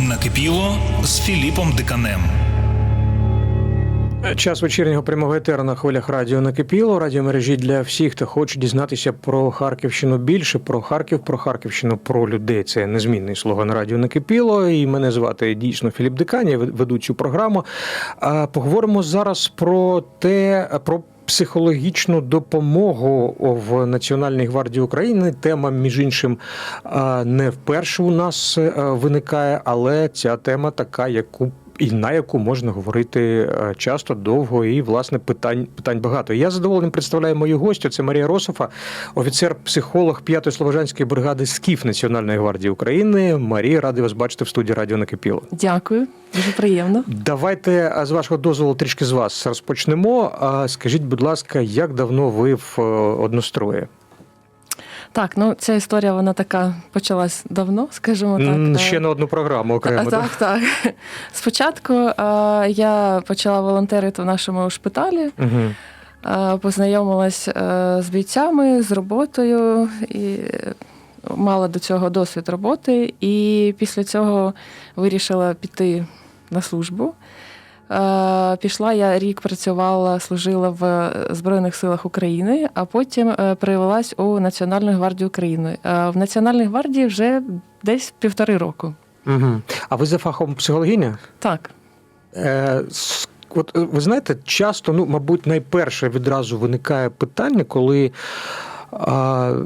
Накипіло з Філіпом Диканем. Час вечірнього прямого етеру на хвилях радіо накипіло. Радіомережі для всіх, хто хоче дізнатися про Харківщину більше, про Харків, про Харківщину, про людей. Це незмінний слоган радіо накипіло. І мене звати дійсно Філіп Дикань, я веду цю програму. Поговоримо зараз про те, про. Психологічну допомогу в Національній гвардії України. Тема, між іншим, не вперше у нас е, виникає, але ця тема така, яку і на яку можна говорити е, часто, довго і власне питань питань багато. Я з задоволенням представляю мою гостю. Це Марія Рософа, офіцер-психолог 5-ї Слобожанської бригади СКІФ Національної гвардії України. Марія, радий вас бачити в студії Радіо Накипіло. Дякую, дуже приємно. Давайте з вашого дозволу трішки з вас розпочнемо. А Скажіть, будь ласка, як давно ви в е, однострої? Так, ну ця історія вона така почалась давно, скажімо так. Е, Ще на одну програму окремо. Так, так. Спочатку е, я почала волонтерити в нашому шпиталі, Угу. е, познайомилась е, з бійцями, з роботою і мала до цього досвід роботи. І після цього вирішила піти на службу. Е, Пішла я рік працювала, служила в Збройних силах України, а потім е, перевелась у Національну гвардію України. Е, В Національній гвардії вже десь півтори року. Угу. А ви за фахом психологиня? Так. Е, От е, ви знаєте, часто, ну, мабуть, найперше відразу виникає питання, коли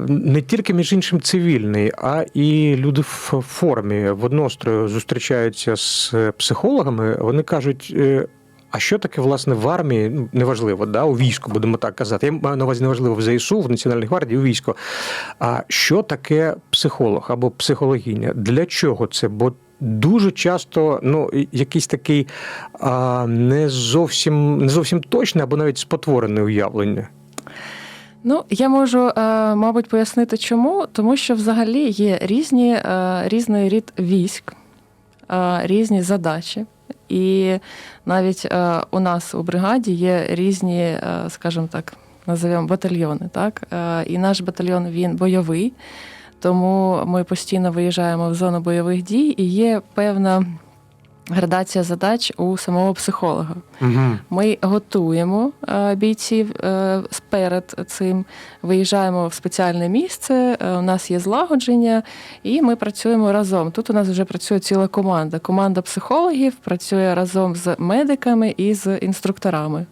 не тільки між іншим цивільний, а і люди в формі в однострою зустрічаються з психологами. Вони кажуть. е, А що таке, власне, в армії? Ну, неважливо, да, у війську, будемо так казати. Я маю на увазі неважливо в ЗСУ, в Національній гвардії, у війську. А що таке психолог або психологиня? Для чого це? Бо дуже часто ну, якийсь такий а, не зовсім не зовсім точне або навіть спотворене уявлення. Ну, я можу, е, мабуть, пояснити, чому, тому що взагалі є різні, е, різний рід військ, е, різні задачі. І навіть у нас у бригаді є різні, скажімо так, називаємо батальйони. Так? І наш батальйон він бойовий, тому ми постійно виїжджаємо в зону бойових дій, і є певна градація задач у самого психолога. Угу. Ми готуємо е, бійців е, перед цим, виїжджаємо в спеціальне місце. е, У нас є злагодження, і ми працюємо разом. Тут у нас вже працює ціла команда. Команда психологів працює разом з медиками і з інструкторами.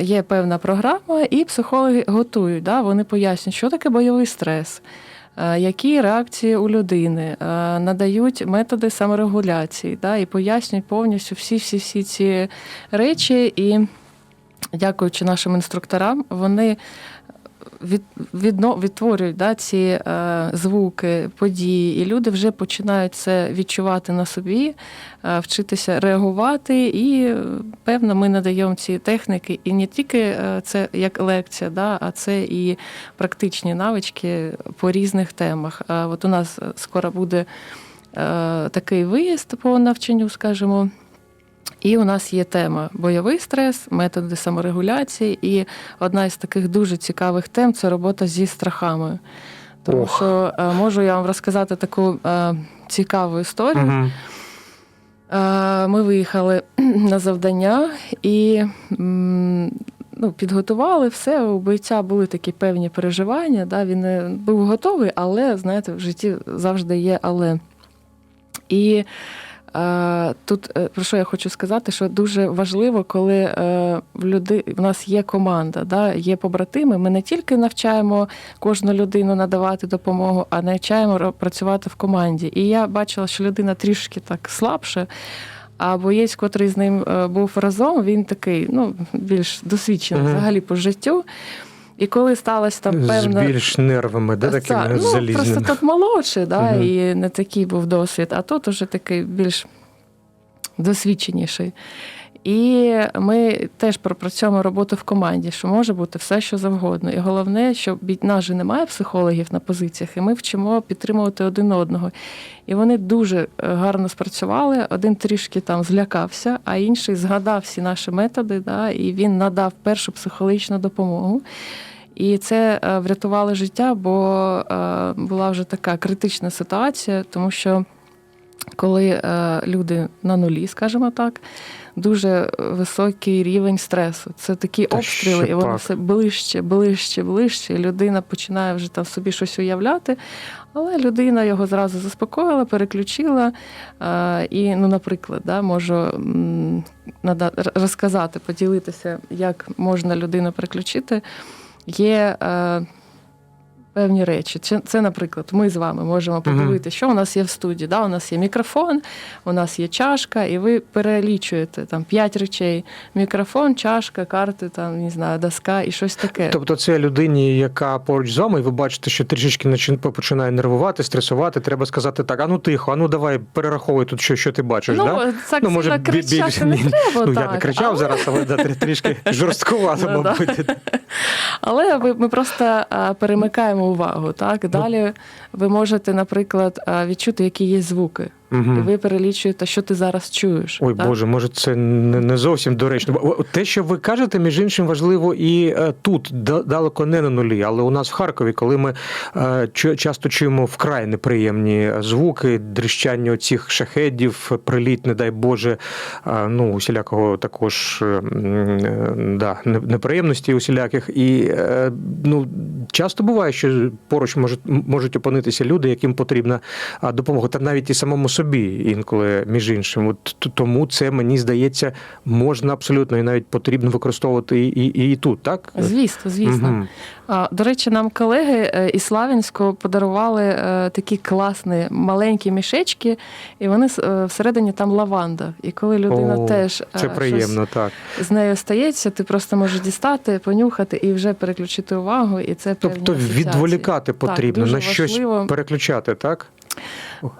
Є певна програма, і психологи готують. Да? Вони пояснюють, що таке бойовий стрес. Е, Які реакції у людини е, надають методи саморегуляції, да, і пояснюють повністю всі всі всі ці речі. І дякуючи нашим інструкторам, вони від, відно, відтворюють да, ці е, звуки, події, і люди вже починають це відчувати на собі, е, вчитися реагувати. І е, певно, ми надаємо ці техніки, і не тільки е, це як лекція, да, а це і практичні навички по різних темах. А от у нас скоро буде е, такий виїзд по навчанню, скажімо. І у нас є тема бойовий стрес, методи саморегуляції. І одна із таких дуже цікавих тем це робота зі страхами. Тому Ох. що е, можу я вам розказати таку е, цікаву історію. Угу. Е, Ми виїхали на завдання і м, ну, підготували все. У бойця були такі певні переживання. Да? Він не був готовий, але знаєте, в житті завжди є але. І е, тут е, про що я хочу сказати, що дуже важливо, коли е, в люди в нас є команда, да, є побратими. Ми не тільки навчаємо кожну людину надавати допомогу, а навчаємо працювати в команді. І я бачила, що людина трішки так слабше. А боєць, котрий з ним е, був разом, він такий, ну, більш досвідчений Мгм. взагалі по життю. І коли сталася там З більш нервами, да, такими ну, залізними. Просто тут молодший, да, Мгм. і не такий був досвід, а тут уже такий більш досвідченіший. І ми теж пропрацьовуємо роботу в команді, що може бути все, що завгодно. І головне, що нас же немає психологів на позиціях, і ми вчимо підтримувати один одного. І вони дуже е, гарно спрацювали. Один трішки там злякався, а інший згадав всі наші методи, да, і він надав першу психологічну допомогу. І це е, врятувало життя, бо е, була вже така критична ситуація, тому що коли е, люди на нулі, скажімо так, дуже високий рівень стресу. Це такі Та обстріли, і воно все ближче, ближче, ближче. І людина починає вже там собі щось уявляти. Але людина його зразу заспокоїла, переключила. І, ну, наприклад, да, можу розказати, поділитися, як можна людину переключити. Є е, певні речі. Це, це, наприклад, ми з вами можемо подивитися, що у нас є в студії. Да? У нас є мікрофон, у нас є чашка, і ви перелічуєте там п'ять речей: мікрофон, чашка, карти, там, не знаю, доска і щось таке. Тобто, це людині, яка поруч з вами, і ви бачите, що трішечки починає нервувати, стресувати. Треба сказати так: а ну тихо, а ну давай перераховуй тут, що, що ти бачиш. ну, да? так ну, може, сильно кричати більше- не треба. Ну, так. я не кричав але... зараз, але да, трішки жорсткувато, Ну, мабуть. Але ми просто перемикаємо увагу. Так? Далі ви можете, наприклад, відчути, які є звуки. Мгм. І ви перелічуєте, що ти зараз чуєш. Ой, так? Боже, може, це не, не зовсім доречно. Те, що ви кажете, між іншим, важливо і е, тут далеко не на нулі, але у нас в Харкові, коли ми е, часто чуємо вкрай неприємні звуки, дрищання цих шахедів, приліт, не дай Боже, е, ну усілякого також е, е, да, неприємності усіляких. І е, ну, часто буває, що поруч можуть, можуть опинитися люди, яким потрібна допомога, та навіть і самому собі інколи, між іншим. От тому це мені здається можна абсолютно і навіть потрібно використовувати і, і, і тут, так? Звісно, звісно. А, До речі, нам колеги е, із Славянського подарували е, такі класні маленькі мішечки, і вони е, всередині там лаванда. І коли людина О, теж Це приємно, так. з нею стається, ти просто можеш дістати, понюхати і вже переключити увагу. І це Тобто відволікати потрібно, дуже на щось важливо. переключати, так?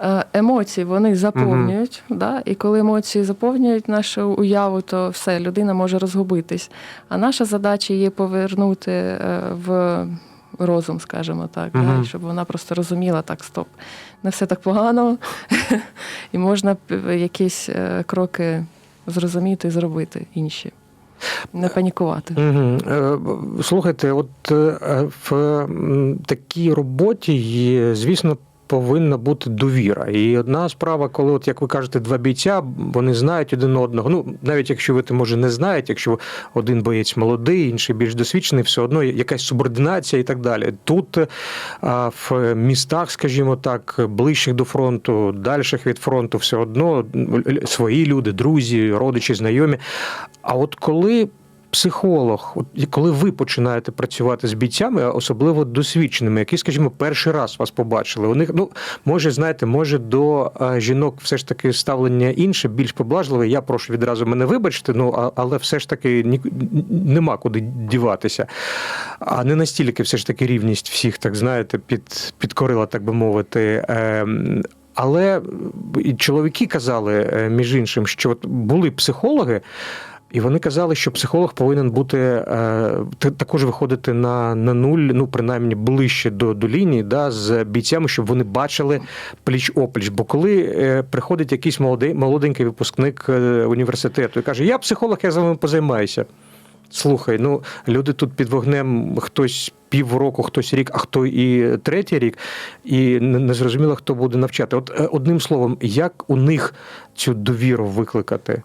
Е, Емоції вони заповнюють, да? і коли емоції заповнюють нашу уяву, то все, людина може розгубитись. А наша задача є повернути е, в розум, скажімо так, да? Щоб вона просто розуміла, так, стоп, не все так погано, і можна якісь е, кроки зрозуміти і зробити інші. Не панікувати. Угу. Слухайте, от в такій роботі, звісно, повинна бути довіра. І одна справа, коли, от як ви кажете, два бійця, вони знають один одного. Ну, навіть якщо ви, може, не знаєте, якщо один боєць молодий, інший більш досвідчений, все одно якась субординація і так далі. Тут е, в містах, скажімо так, ближчих до фронту, дальших від фронту, все одно свої люди, друзі, родичі, знайомі. А от коли психолог, коли ви починаєте працювати з бійцями, особливо досвідченими, які, скажімо, перший раз вас побачили, у них ну може, знаєте, може до жінок все ж таки ставлення інше, більш поблажливе. Я прошу відразу мене вибачити, ну але все ж таки ні, нема куди діватися. А не настільки все ж таки рівність всіх, так знаєте, під, підкорила, так би мовити. Ем, але чоловіки казали, е, між іншим, що були психологи. І вони казали, що психолог повинен бути е, також виходити на, на нуль, ну принаймні ближче до, до лінії, да, з бійцями, щоб вони бачили пліч опліч. Бо коли е, приходить якийсь молодий, молоденький випускник е, університету і каже: Я психолог, я з вами позаймаюся. Слухай, ну люди тут під вогнем хтось півроку, хтось рік, а хто і третій рік, і не зрозуміло, хто буде навчати. От е, одним словом, як у них цю довіру викликати?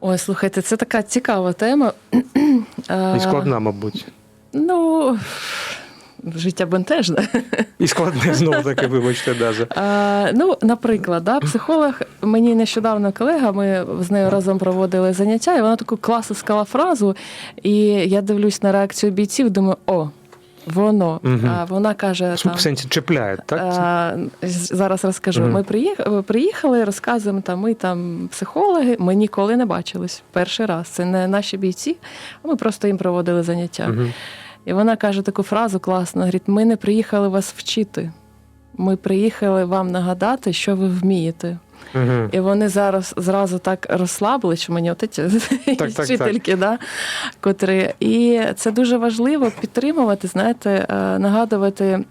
Ой, слухайте, це така цікава тема. І складна, мабуть. Ну, життя бентежне. І складне знову таки, вибачте, даже. А, ну, наприклад, да, психолог, мені нещодавно колега, ми з нею разом проводили заняття, і вона таку класно сказала фразу. І я дивлюсь на реакцію бійців, думаю, о, воно. Мгм. А вона каже, там, В сенсі чіпляє, так? А, зараз розкажу. Мгм. Ми приїхали, приїхали, розказуємо, там, ми там психологи, ми ніколи не бачились. Перший раз. Це не наші бійці, а ми просто їм проводили заняття. Мгм. І вона каже таку фразу класно: говорить, ми не приїхали вас вчити. Ми приїхали вам нагадати, що ви вмієте. Мгм. І вони зараз зразу так розслабили, що мені от ці так, так. вчительки, да, котрі. І це дуже важливо підтримувати, знаєте, е, нагадувати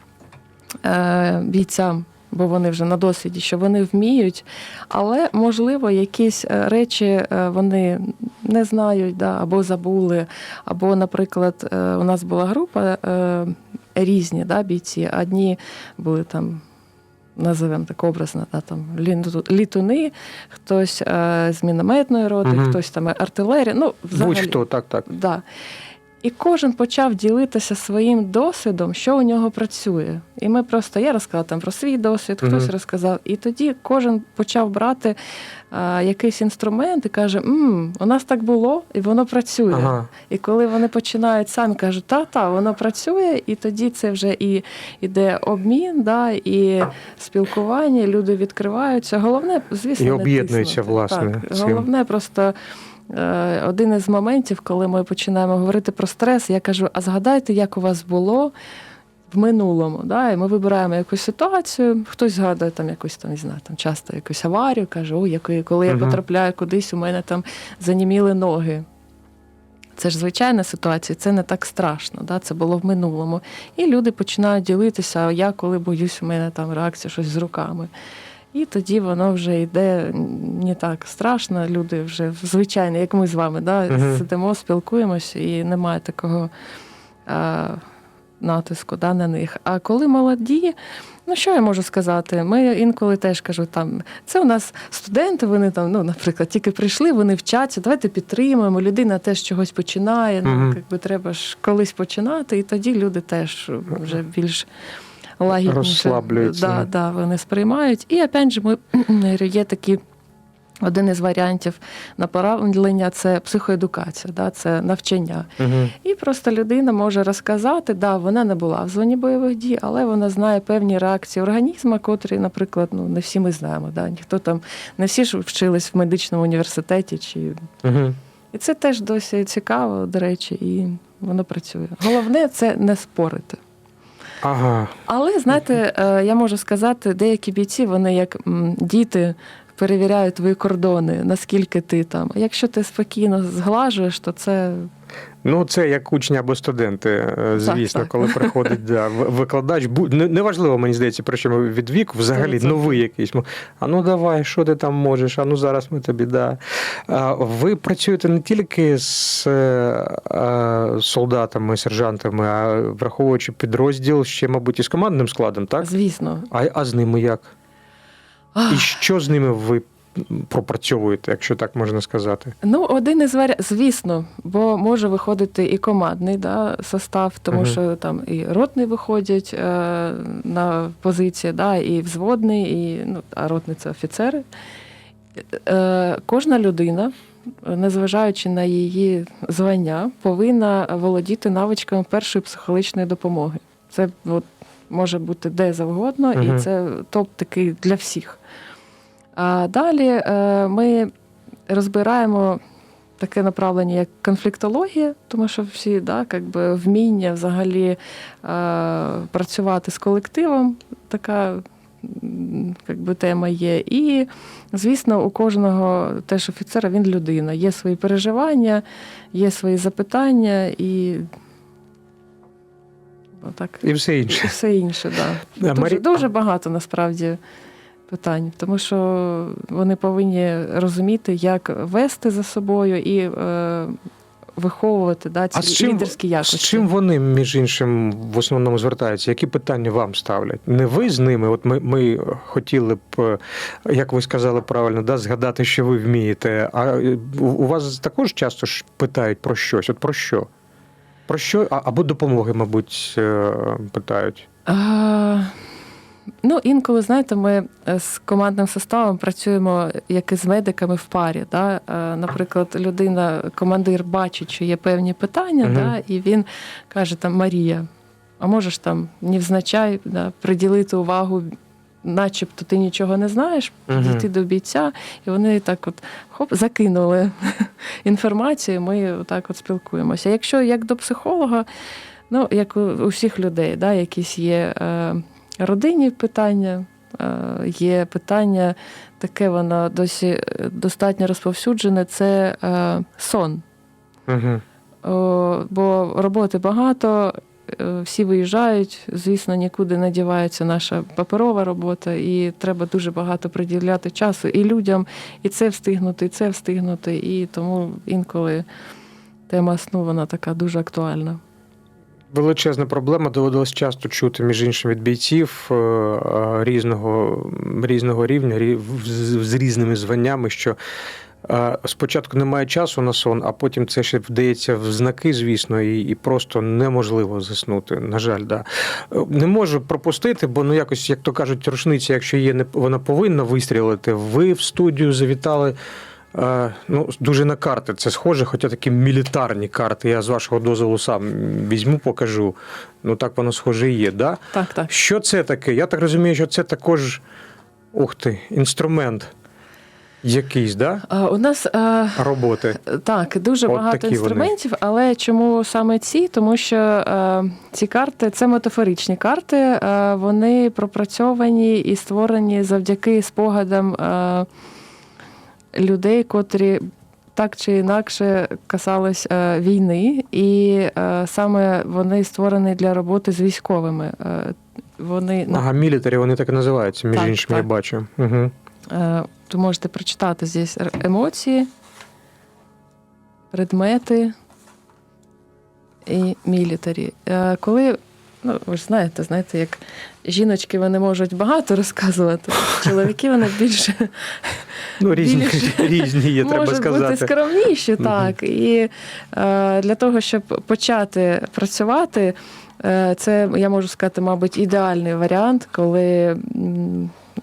е, бійцям, бо вони вже на досвіді, що вони вміють, але можливо якісь е, речі вони не знають, да, або забули. Або, наприклад, у нас була група різні да, бійці. Одні були там. Називемо так образно, да, там літу- літуни, хтось е, з мінометної роти, угу. хтось там артилерія. Ну, взагалі, Будь-хто, так, так. Да. І кожен почав ділитися своїм досвідом, що у нього працює. І ми просто я розказала там про свій досвід, хтось Мгм. розказав. І тоді кожен почав брати а, якийсь інструмент і каже: М, у нас так було, і воно працює. Ага. І коли вони починають самі кажуть, та, та, воно працює, і тоді це вже і іде обмін, да, і спілкування, люди відкриваються. Головне, звісно, І об'єднуються, власне, Так, головне просто. Е, Один із моментів, коли ми починаємо говорити про стрес, я кажу: а згадайте, як у вас було в минулому. Да? І ми вибираємо якусь ситуацію, хтось згадує там якусь там, не знаю, там часто якусь аварію, каже, о, який, коли я потрапляю кудись, у мене там заніміли ноги. Це ж звичайна ситуація, це не так страшно, да? це було в минулому. І люди починають ділитися, а я коли боюсь, у мене там реакція щось з руками. І тоді воно вже йде не так страшно. Люди вже звичайно, як ми з вами, да? Мгм. сидимо, спілкуємося, і немає такого а, натиску да, на них. А коли молоді, ну що я можу сказати? Ми інколи теж кажу, там це у нас студенти, вони там, ну, наприклад, тільки прийшли, вони вчаться, давайте підтримуємо. Людина теж чогось починає. Ну, якби треба ж колись починати, і тоді люди теж вже більш лагідніше Розслаблюються. Да, да, вони сприймають. І опять же, ми є такі. Один із варіантів направлення це психоедукація, да, це навчання. Угу. І просто людина може розказати, да, вона не була в зоні бойових дій, але вона знає певні реакції організму, котрі, наприклад, ну не всі ми знаємо. Да? Ніхто там не всі ж вчились в медичному університеті. Чи... Угу. І це теж досі цікаво, до речі, і воно працює. Головне це не спорити. Ага. Але знаєте, е, я можу сказати, деякі бійці, вони як діти. Перевіряють твої кордони, наскільки ти там. Якщо ти спокійно зглажуєш, то це Ну, це як учні або студенти, е, звісно, так. коли приходить да, викладач. Неважливо, мені здається, про що від віку, взагалі 100%. новий якийсь. А ну давай, що ти там можеш? А ну зараз ми тобі да. Ви працюєте не тільки з е, солдатами, сержантами, а враховуючи підрозділ ще, мабуть, і з командним складом, так? звісно. А, а з ними як? І що з ними ви пропрацьовуєте, якщо так можна сказати? Ну, один із варіантів, звісно, бо може виходити і командний да, состав, тому Мгм. що там і ротний виходять е, на позиції, да, і взводний, і ну, а ротний це офіцери. Е, кожна людина, незважаючи на її звання, повинна володіти навичками першої психологічної допомоги. Це от, може бути де завгодно, Мгм. і це топ такий для всіх. А далі е, ми розбираємо таке направлення, як конфліктологія, тому що всі да, би, вміння взагалі е, працювати з колективом, така би, тема є. І, звісно, у кожного теж офіцера він людина. Є свої переживання, є свої запитання і. Отак. І все інше. І все інше, да. Да, Дуже, дуже багато насправді питань, тому що вони повинні розуміти, як вести за собою і е, виховувати да, ці А з чим, лідерські якості. з чим вони, між іншим, в основному звертаються? Які питання вам ставлять? Не ви з ними? От ми, ми хотіли б, як ви сказали правильно, да, згадати, що ви вмієте. А у у вас також часто ж питають про щось? От про що? Про що? Або допомоги, мабуть, е, питають. А, ну, інколи, знаєте, ми е, з командним составом працюємо як і з медиками в парі. Да? Е, Наприклад, людина, командир бачить, що є певні питання, Мгм. да? і він каже: там Марія, а можеш там невзначай да, приділити увагу. Начебто ти нічого не знаєш, підійти до бійця, і вони так от хоп, закинули інформацію, ми отак от спілкуємося. Якщо як до психолога, ну як у у всіх людей, да, якісь є е, родинні питання, е, є питання, таке воно досі е, достатньо розповсюджене, це е, сон. Угу. О, бо роботи багато, всі виїжджають. Звісно, нікуди не дівається наша паперова робота, і треба дуже багато приділяти часу і людям, і це встигнути, і це встигнути. І тому інколи тема сну вона така дуже актуальна. Величезна проблема доводилось часто чути, між іншим, від бійців е, е, різного, різного рівня, рі- з, різними званнями, що е, спочатку немає часу на сон, а потім це ще вдається в знаки, звісно, і, і просто неможливо заснути. На жаль, да. Не можу пропустити, бо ну якось, як то кажуть, рушниця, якщо є, не вона повинна вистрілити. Ви в студію завітали. Е, Ну, дуже на карти це схоже, хоча такі мілітарні карти. Я з вашого дозволу сам візьму, покажу. Ну так воно схоже і є. Да? Так, так. Що це таке? Я так розумію, що це також ух ти, інструмент якийсь, да? А, У нас е, роботи. Так, дуже От багато такі вони. інструментів, але чому саме ці? Тому що е, ці карти це метафоричні карти, е, вони пропрацьовані і створені завдяки спогадам е, людей, котрі так чи інакше касались е, війни, і е, саме вони створені для роботи з військовими. Е, вони Ага, мілітарі, вони так і називаються, між Так, іншим, я бачу. Угу. Ви можете прочитати здесь емоції, предмети і мілітарі. Коли, ну, ви ж знаєте, знаєте, як жіночки вони можуть багато розказувати, чоловіки вони більше Ну, різні, Більше різні є, треба можуть бути сказати. скромніші, так. І е, для того, щоб почати працювати, е, це я можу сказати, мабуть, ідеальний варіант, коли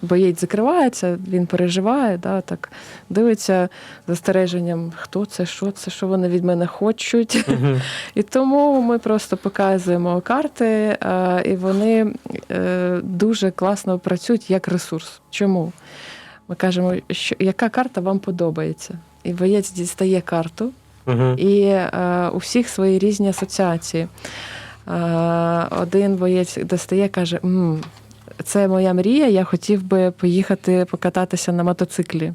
боєць закривається, він переживає, да, так дивиться застереженням, хто це, що це, що вони від мене хочуть. Мгм. І тому ми просто показуємо карти, і вони е, дуже класно працюють як ресурс. Чому? Ми кажемо, що яка карта вам подобається? І боєць дістає карту, Мгм. і е, у всіх свої різні асоціації. Е, один боєць достає, каже: «М, це моя мрія, я хотів би поїхати покататися на мотоциклі.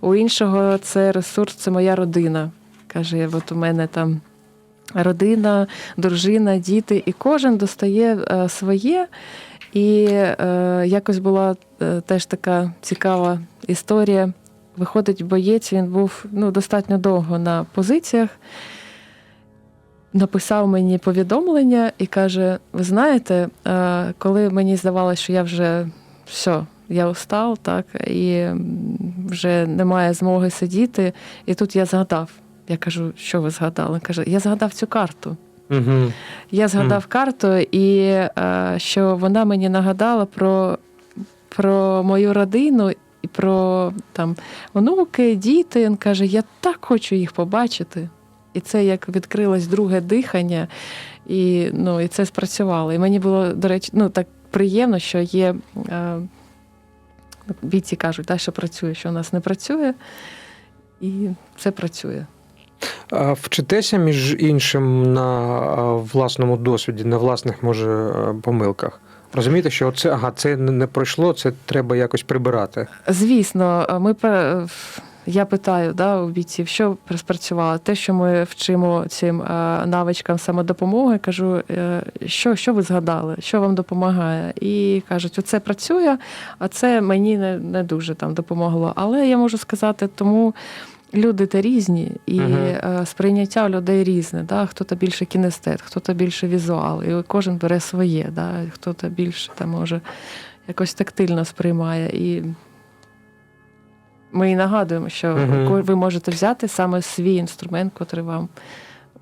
У іншого це ресурс, це моя родина. Каже, от у мене там родина, дружина, діти, і кожен достає е, своє. І е, якось була е, теж така цікава історія. Виходить, боєць, він був ну, достатньо довго на позиціях. Написав мені повідомлення і каже: Ви знаєте, е, коли мені здавалося, що я вже все, я устав, так, і вже немає змоги сидіти. І тут я згадав. Я кажу, що ви згадали? Каже, я згадав цю карту. Мгм. Я згадав карту, і е, що вона мені нагадала про, про мою родину і про там онуки, діти. Він каже, я так хочу їх побачити. І це як відкрилось друге дихання, і, ну, і це спрацювало. І мені було, до речі, ну так приємно, що є. Е, бійці кажуть, да, що працює, що у нас не працює, і це працює. Вчитеся, між іншим, на власному досвіді, на власних, може, е, помилках. Розумієте, що це, ага, це не пройшло, це треба якось прибирати. Звісно, ми я питаю да, у бійців, що спрацювало. Те, що ми вчимо цим е, навичкам самодопомоги, кажу, е, що, що ви згадали, що вам допомагає. І кажуть, оце працює, а це мені не, не дуже там допомогло. Але я можу сказати, тому. Люди та різні, і е, сприйняття у людей різне. Да? Хто-то більше кінестет, хто-то більше візуал, і кожен бере своє, да? хто-то більше там може якось тактильно сприймає. І ми і нагадуємо, що ко- ви можете взяти саме свій інструмент, котрий вам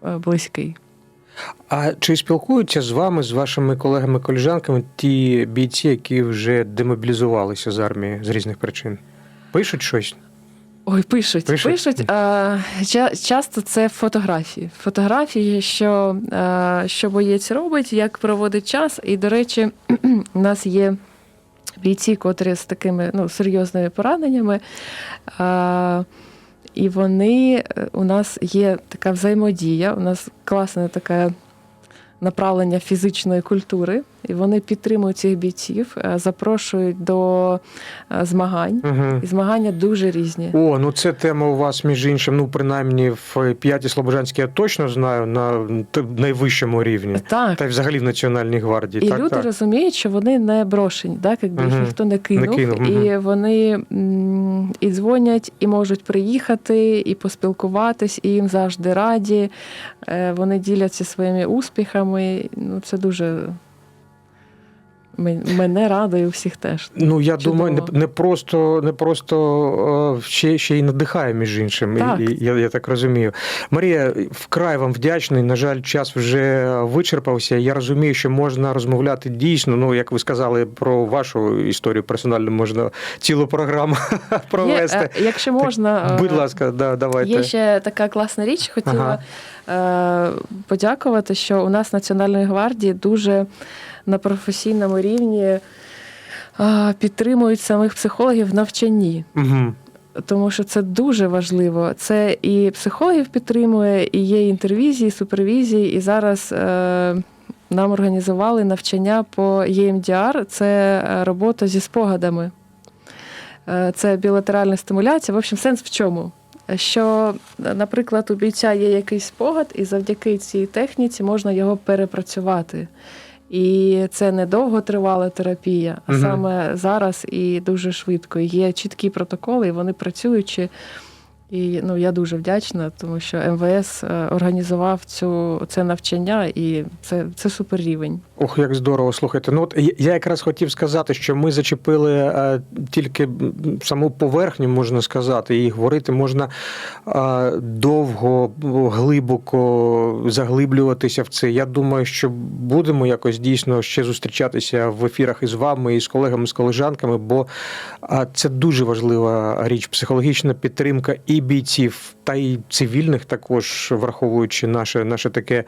е, близький. А чи спілкуються з вами, з вашими колегами-колежанками, ті бійці, які вже демобілізувалися з армії з різних причин? Пишуть щось? Ой, пишуть, Пишуть? пишуть. А, ча- часто це фотографії. Фотографії, що, а, що боєць робить, як проводить час. І, до речі, у нас є бійці, котрі з такими ну, серйозними пораненнями. А, і вони е, у нас є така взаємодія, у нас класне таке направлення фізичної культури. І вони підтримують цих бійців, е, запрошують до е, змагань. Угу. І змагання дуже різні. О, ну це тема у вас, між іншим, ну принаймні в п'ятій Слобожанській я точно знаю на найвищому рівні. Так. Та й взагалі в Національній гвардії. І так, люди так. розуміють, що вони не брошені, так якби їх ніхто не кинув, Не кинув, і вони і дзвонять, і можуть приїхати, і поспілкуватись, і їм завжди раді. Е, Вони діляться своїми успіхами. Ну це дуже мене радує у всіх теж. Ну я Чудово. думаю, не, не просто не просто е, ще, ще й надихає між іншим. Так. І, я, я так розумію. Марія, вкрай вам вдячний. На жаль, час вже вичерпався. Я розумію, що можна розмовляти дійсно. Ну як ви сказали про вашу історію персонально, можна цілу програму провести. Є, е, якщо можна, е, Будь ласка, да, давайте. Є ще така класна річ. Хотіла е, подякувати, що у нас в Національної гвардії дуже на професійному рівні е, підтримують самих психологів в навчанні. Угу. Тому що це дуже важливо. Це і психологів підтримує, і є інтервізії, супервізії. І зараз е, нам організували навчання по EMDR. Це е, робота зі спогадами. Е, Це білатеральна стимуляція. В общем, сенс в чому? Що, наприклад, у бійця є якийсь спогад, і завдяки цій техніці можна його перепрацювати. І це не довготривала терапія, а Мгм. саме зараз і дуже швидко. Є чіткі протоколи, і вони працюючи. І ну, я дуже вдячна, тому що МВС е, організував цю, це навчання, і це, це супер рівень. Ох, як здорово, слухайте. Ну от я- якраз хотів сказати, що ми зачепили е, тільки саму поверхню, можна сказати, і говорити можна е, довго, глибоко заглиблюватися в це. Я думаю, що будемо якось дійсно ще зустрічатися в ефірах із вами, і з колегами, з колежанками, бо е, це дуже важлива річ, психологічна підтримка і бійців, та й цивільних, також враховуючи наше, наше таке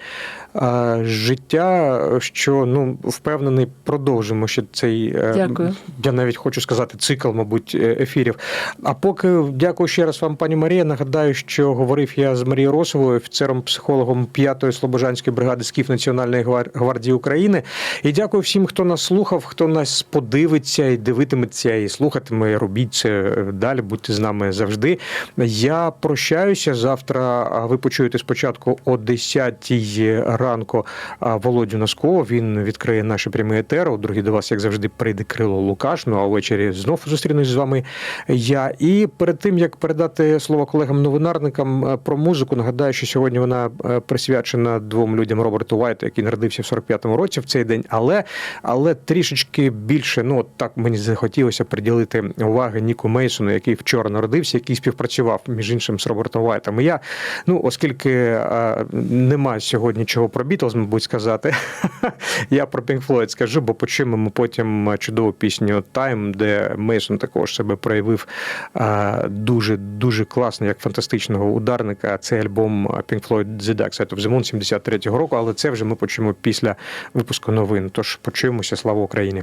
е, життя, що ну впевнений, продовжимо ще цей е, Дякую. я навіть хочу сказати цикл, мабуть, е, ефірів. А поки дякую ще раз вам, пані Марія. Нагадаю, що говорив я з Марією Росовою, офіцером-психологом 5-ї Слобожанської бригади СКІФ Національної гвардії України. І дякую всім, хто нас слухав, хто нас подивиться і дивитиметься, і слухатиме. Робіть це далі. Будьте з нами завжди. Я прощаюся завтра. Ви почуєте спочатку о 10 ранку Володю Носкова. Він відкриє наші прямі етери. У до вас, як завжди, прийде Крило Лукаш. Ну а ввечері знов зустрінусь з вами я. І перед тим як передати слово колегам-новинарникам е, про музику, нагадаю, що сьогодні вона е, присвячена двом людям Роберту Вайту, який народився в 45-му році в цей день. Але але трішечки більше, ну от так мені захотілося приділити уваги Ніку Мейсону, який вчора народився, який співпрацював між іншим з Робертом Вайтом. Я, ну оскільки е, нема сьогодні чого про Бітлз, мабуть, сказати, я про Pink Floyd скажу, бо почуємо ми потім чудову пісню Time, де Мейсон також себе проявив е, дуже дуже класно, як фантастичного ударника. Це альбом Pink Floyd The Dark Side of the Moon 73-го року, але це вже ми почуємо після випуску новин. Тож почуємося. Слава Україні!